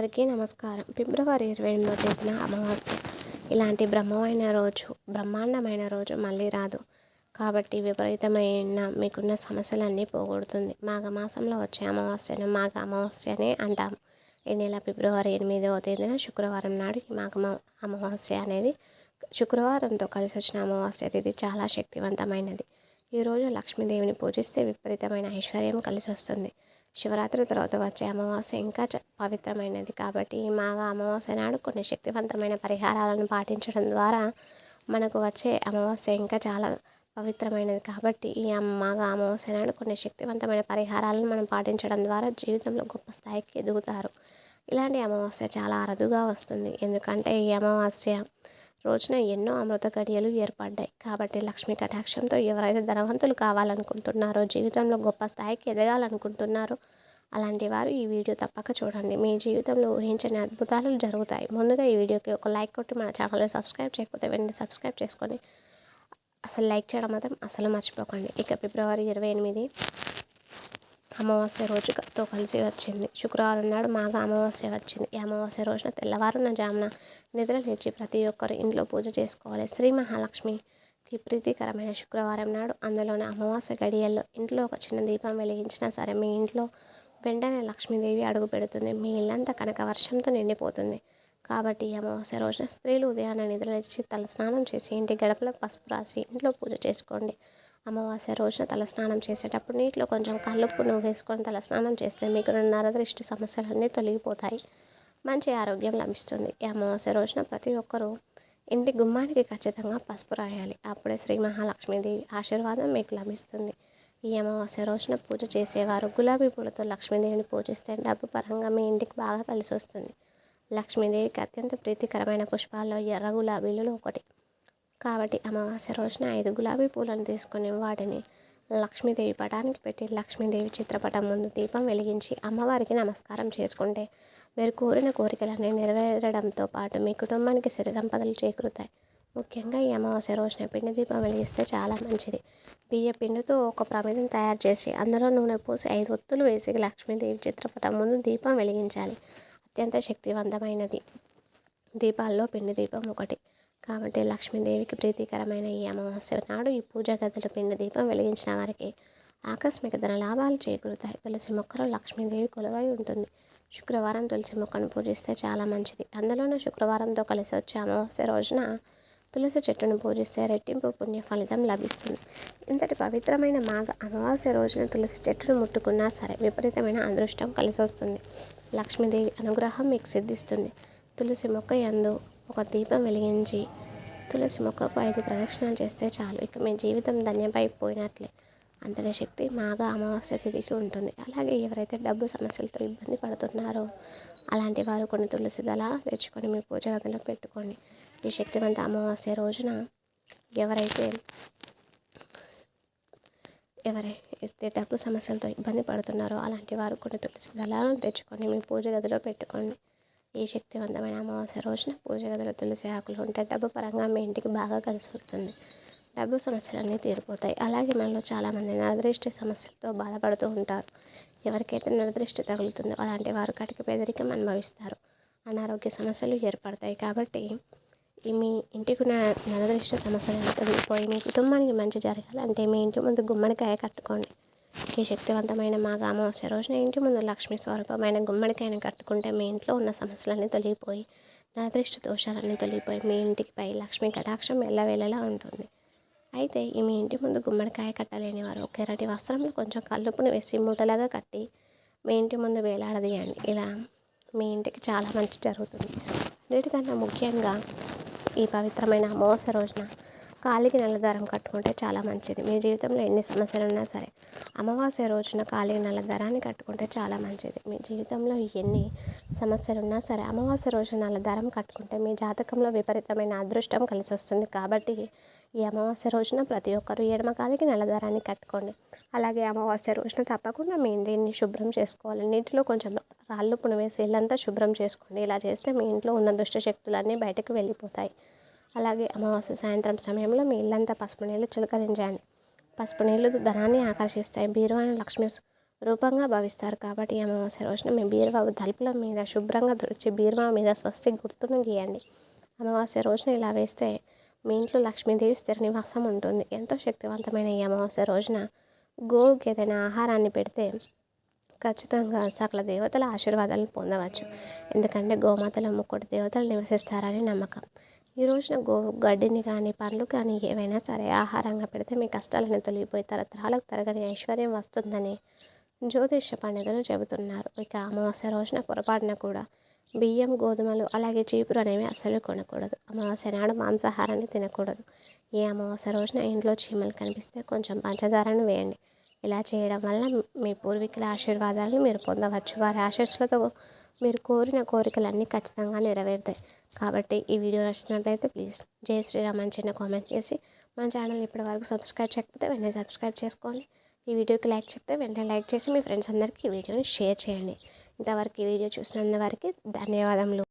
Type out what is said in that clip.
అందరికీ నమస్కారం. ఫిబ్రవరి ఇరవై ఎనిమిదో తేదీన అమావాస్య. ఇలాంటి బ్రహ్మమైన రోజు బ్రహ్మాండమైన రోజు మళ్ళీ రాదు. కాబట్టి విపరీతమైన మీకున్న సమస్యలన్నీ పోగొడుతుంది. మాఘమాసంలో వచ్చే అమావాస్యను మాఘ అమావాస్య అని అంటాము. ఈ నెల ఫిబ్రవరి ఎనిమిదవ తేదీన శుక్రవారం నాడు ఈ మాఘ అమావాస్య అనేది శుక్రవారంతో కలిసి వచ్చిన అమావాస్య తిథి చాలా శక్తివంతమైనది. ఈరోజు లక్ష్మీదేవిని పూజిస్తే విపరీతమైన ఐశ్వర్యం కలిసి వస్తుంది శివరాత్రి తర్వాత వచ్చే అమావాస్య ఇంకా చ పవిత్రమైనది కాబట్టి ఈ మాఘ అమావాస్య నాడు కొన్ని శక్తివంతమైన పరిహారాలను పాటించడం ద్వారా మనకు వచ్చే అమావాస్య ఇంకా చాలా పవిత్రమైనది కాబట్టి ఈ మాఘ అమావాస్య నాడు కొన్ని శక్తివంతమైన పరిహారాలను మనం పాటించడం ద్వారా జీవితంలో గొప్ప స్థాయికి ఎదుగుతారు. ఇలాంటి అమావాస్య చాలా అరుదుగా వస్తుంది. ఎందుకంటే ఈ అమావాస్య రోజున ఎన్నో అమృత గడియలు ఏర్పడ్డాయి. కాబట్టి లక్ష్మీ కటాక్షంతో ఎవరైతే ధనవంతులు కావాలనుకుంటున్నారో జీవితంలో గొప్ప స్థాయికి ఎదగాలనుకుంటున్నారో అలాంటి వారు ఈ వీడియో తప్పక చూడండి. మీ జీవితంలో ఊహించని అద్భుతాలు జరుగుతాయి. ముందుగా ఈ వీడియోకి ఒక లైక్ కొట్టి మన ఛానల్ని సబ్స్క్రైబ్ చేయకపోతే వెంటనే సబ్స్క్రైబ్ చేసుకొని అసలు లైక్ చేయడం మాత్రం అసలు మర్చిపోకండి. ఇక ఫిబ్రవరి ఇరవై ఎనిమిది అమావాస్య రోజుతో కలిసి వచ్చింది. శుక్రవారం నాడు మాఘ అమావాస్య వచ్చింది. ఈ అమావాస్య రోజున తెల్లవారున జామున నిద్ర లేచి ప్రతి ఒక్కరు ఇంట్లో పూజ చేసుకోవాలి. శ్రీ మహాలక్ష్మికి ప్రీతికరమైన శుక్రవారం నాడు అందులోని అమావాస్య గడియల్లో ఇంట్లో ఒక చిన్న దీపం వెలిగించినా సరే మీ ఇంట్లో వెంటనే లక్ష్మీదేవి అడుగు పెడుతుంది. మీ ఇల్లంతా కనుక వర్షంతో నిండిపోతుంది. కాబట్టి ఈ అమావాస్య రోజున స్త్రీలు ఉదయాన్నే నిద్రలేచి తల స్నానం చేసి ఇంటి గడపలకు పసుపు రాసి ఇంట్లో పూజ చేసుకోండి. అమావాస్య రోజున తలస్నానం చేసేటప్పుడు నీటిలో కొంచెం కల్లుప్పును నువ్వు వేసుకొని తలస్నానం చేస్తే మీకు నరదృష్టి సమస్యలన్నీ తొలగిపోతాయి. మంచి ఆరోగ్యం లభిస్తుంది. ఈ అమావాస్య రోజున ప్రతి ఒక్కరూ ఇంటి గుమ్మానికి ఖచ్చితంగా పసుపు రాయాలి. అప్పుడే శ్రీ మహాలక్ష్మీదేవి ఆశీర్వాదం మీకు లభిస్తుంది. ఈ అమావాస్య రోజున పూజ చేసేవారు గులాబీ పూలతో లక్ష్మీదేవిని పూజిస్తే డబ్బు పరంగా మీ ఇంటికి బాగా కలిసి వస్తుంది లక్ష్మీదేవికి అత్యంత ప్రీతికరమైన పుష్పాల్లో ఎర్ర గులాబీలు ఒకటి. కాబట్టి అమావాస్య రోజున ఐదు గులాబీ పూలను తీసుకొని వాటిని లక్ష్మీదేవి పటానికి పెట్టి లక్ష్మీదేవి చిత్రపటం ముందు దీపం వెలిగించి అమ్మవారికి నమస్కారం చేసుకుంటే మీరు కోరిన కోరికలన్నీ నెరవేరడంతో పాటు మీ కుటుంబానికి సిరి సంపదలు చేకూరుతాయి. ముఖ్యంగా ఈ అమావాస్య రోజున పిండి దీపం వెలిగిస్తే చాలా మంచిది. బియ్య పిండితో ఒక ప్రమిదం తయారు చేసి అందులో నూనె పోసి ఐదు ఒత్తులు వేసి లక్ష్మీదేవి చిత్రపటం ముందు దీపం వెలిగించాలి. అత్యంత శక్తివంతమైనది దీపాల్లో పిండి దీపం ఒకటి. కాబట్టి లక్ష్మీదేవికి ప్రీతికరమైన ఈ అమావాస్య నాడు ఈ పూజా గదులు పిండి దీపం వెలిగించిన వారికి ఆకస్మిక ధన లాభాలు చేకూరుతాయి. తులసి మొక్కలో లక్ష్మీదేవి కొలువై ఉంటుంది. శుక్రవారం తులసి మొక్కను పూజిస్తే చాలా మంచిది. అందులోనూ శుక్రవారంతో కలిసి వచ్చే అమావాస్య రోజున తులసి చెట్టును పూజిస్తే రెట్టింపు పుణ్య ఫలితం లభిస్తుంది. ఇంతటి పవిత్రమైన మాఘ అమావాస్య రోజున తులసి చెట్టును ముట్టుకున్నా సరే విపరీతమైన అదృష్టం కలిసి వస్తుంది లక్ష్మీదేవి అనుగ్రహం మీకు సిద్ధిస్తుంది. తులసి మొక్క ఎందు ఒక దీపం వెలిగించి తులసి మొక్కకు ఐదు ప్రదక్షిణాలు చేస్తే చాలు. ఇక మీ జీవితం ధన్యమైపోయినట్లే అంతటి శక్తి మాగా అమావాస్య తిథికి ఉంటుంది. అలాగే ఎవరైతే డబ్బు సమస్యలతో ఇబ్బంది పడుతున్నారో అలాంటి వారు కొన్ని తులసి దళ తెచ్చుకొని మీ పూజ గదిలో పెట్టుకోండి. ఈ శక్తివంత అమావాస్య రోజున ఎవరైతే ఎవరైతే డబ్బు సమస్యలతో ఇబ్బంది పడుతున్నారో అలాంటి వారు కొన్ని తులసి దళాలను తెచ్చుకొని మీ పూజ గదిలో పెట్టుకోండి. ఈ శక్తివంతమైన అమావాస్య రోజున పూజ గదిలో తులసి ఆకులు ఉంటే డబ్బు పరంగా మీ ఇంటికి బాగా కలిసి వస్తుంది. డబ్బు సమస్యలన్నీ తీరిపోతాయి. అలాగే మనలో చాలామంది నరదృష్టి సమస్యలతో బాధపడుతూ ఉంటారు. ఎవరికైతే నరదృష్టి తగులుతుందో అలాంటి వారు కటిక పేదరికం అనుభవిస్తారు. అనారోగ్య సమస్యలు ఏర్పడతాయి కాబట్టి మీ ఇంటికి ఉన్న నరదృష్టి సమస్యలు తొలగిపోయి మీ కుటుంబానికి మంచి జరగాలంటే మీ ఇంటి ముందు గుమ్మడికాయ కట్టుకోండి. ఈ శక్తివంతమైన మాఘ అమావాస్య రోజున ఇంటి ముందు లక్ష్మీ స్వరూపమైన గుమ్మడికాయను కట్టుకుంటే మీ ఇంట్లో ఉన్న సమస్యలన్నీ తొలగిపోయి నాదృష్ట దోషాలన్నీ తొలగిపోయి మీ ఇంటికి పై లక్ష్మీ కటాక్షం ఎల్లవేళలా ఉంటుంది. అయితే ఈ మీ ఇంటి ముందు గుమ్మడికాయ కట్టలేని వారు కెరటి వస్త్రంలో కొంచెం కల్లుపుని వేసి మూటలాగా కట్టి మీ ఇంటి ముందు వేలాడదీయండి. ఇలా మీ ఇంటికి చాలా మంచి జరుగుతుంది. అన్నిటికన్నా ముఖ్యంగా ఈ పవిత్రమైన అమావాస్య రోజున కాలికి నల్లదారం కట్టుకుంటే చాలా మంచిది. మీ జీవితంలో ఎన్ని సమస్యలు ఉన్నా సరే అమావాస్య రోజున కాలికి నల్లదారాన్ని కట్టుకుంటే చాలా మంచిది. మీ జీవితంలో ఎన్ని సమస్యలు ఉన్నా సరే అమావాస్య రోజున నల్లదారం కట్టుకుంటే మీ జాతకంలో విపరీతమైన అదృష్టం కలిసి వస్తుంది కాబట్టి ఈ అమావాస్య రోజున ప్రతి ఒక్కరు ఎడమ కాలికి నల్లదారాన్ని కట్టుకోండి. అలాగే అమావాస్య రోజున తప్పకుండా మీ ఇంటిని శుభ్రం చేసుకోవాలి. నీటిలో కొంచెం రాళ్ళు పునివేసి ఇల్లంతా శుభ్రం చేసుకోండి. ఇలా చేస్తే మీ ఇంట్లో ఉన్న దుష్ట శక్తులన్నీ బయటకు వెళ్ళిపోతాయి. అలాగే అమావాస్య సాయంత్రం సమయంలో మీ ఇల్లంతా పసుపు నీళ్ళు చిలకరించండి పసుపు నీళ్ళు ధనాన్ని ఆకర్షిస్తాయి. బీరువాని లక్ష్మి రూపంగా భావిస్తారు కాబట్టి ఈ అమావాస్య రోజున మీ బీరువా తలుపుల మీద శుభ్రంగా తుడిచి బీరువా మీద స్వస్తి గుర్తును గీయండి. అమావాస్య రోజున ఇలా వేస్తే మీ ఇంట్లో లక్ష్మీదేవి స్థిర నివాసం ఉంటుంది. ఎంతో శక్తివంతమైన ఈ అమావాస్య రోజున గోవుకి ఏదైనా ఆహారాన్ని పెడితే ఖచ్చితంగా సకల దేవతల ఆశీర్వాదాలను పొందవచ్చు. ఎందుకంటే గోమాతలో ముక్కుడు దేవతలు నివసిస్తారని నమ్మకం. ఈ రోజున గో గడ్డిని కానీ పండ్లు కానీ ఏవైనా సరే ఆహారంగా పెడితే మీ కష్టాలను తొలగిపోయి తరతరాలకు తరగని ఐశ్వర్యం వస్తుందని జ్యోతిష్య పండితులు చెబుతున్నారు. ఇక అమావాస్య రోజున పొరపాటున కూడా బియ్యం గోధుమలు అలాగే చీపురు అనేవి అస్సలు కొనకూడదు. అమావాస్య నాడు మాంసాహారాన్ని తినకూడదు. ఈ అమావాస్య రోజున ఇంట్లో చీమలు కనిపిస్తే కొంచెం పంచదారను వేయండి. ఇలా చేయడం వల్ల మీ పూర్వీకుల ఆశీర్వాదాలను మీరు పొందవచ్చు. వారి ఆశస్సులతో మీరు కోరిన కోరికలన్నీ ఖచ్చితంగా నెరవేరుతాయి. కాబట్టి ఈ వీడియో నచ్చినట్లయితే ప్లీజ్ జై శ్రీరామ్ అని చిన్న కామెంట్ చేసి మన ఛానల్ ఇప్పటివరకు సబ్స్క్రైబ్ చేయకపోతే వెంటనే సబ్స్క్రైబ్ చేసుకోండి. ఈ వీడియోకి లైక్ చెప్తే వెంటనే లైక్ చేసి మీ ఫ్రెండ్స్ అందరికీ ఈ వీడియోని షేర్ చేయండి. ఇంతవరకు ఈ వీడియో చూసినందువరకు ధన్యవాదములు.